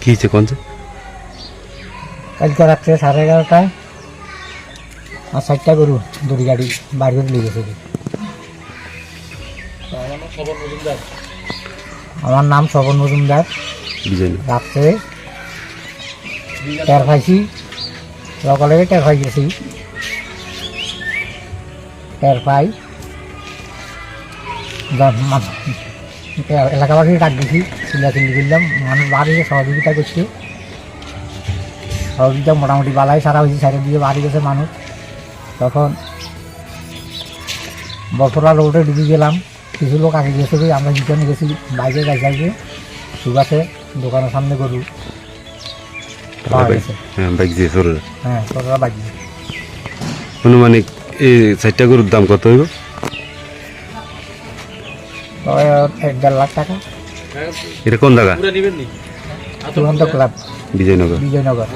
কি হয়েছে কোন? কালকে রাত্রে সাড়ে এগারোটায় আর চারটা গরু দড়ি গাড়ি বাইর করে নিয়ে গেছে। আমার নাম স্বপন মজুমদার। রাত্রে টের খাইছি সকালে টের খাই গেছি। টের পাই এলাকাবাসী ডাক দিছি চিল্লাচিল্লি করলাম। মানুষ বাড়ি সহযোগিতা করছে সহযোগিতা মোটামুটি বালাই সারা হয়েছে সাইডের দিকে বাড়ি গেছে মানুষ। তখন বছরা রোডে ঢুকে গেলাম। কিছু লোক আগে গেছে আমরা জিতনে গেছি বাইকে গাছ গাইছে সুগাছে দোকানের সামনে গরু বাইক গেছে। হ্যাঁ বাইক দিয়ে হ্যাঁ অনুমানিক এই চারটা গরুর দাম কত হইব? এক দেড় লাখ টাকা। এটা কোন জায়গা? চূড়ান্ত ক্লাব। বিজয়নগর। বিজয়নগর।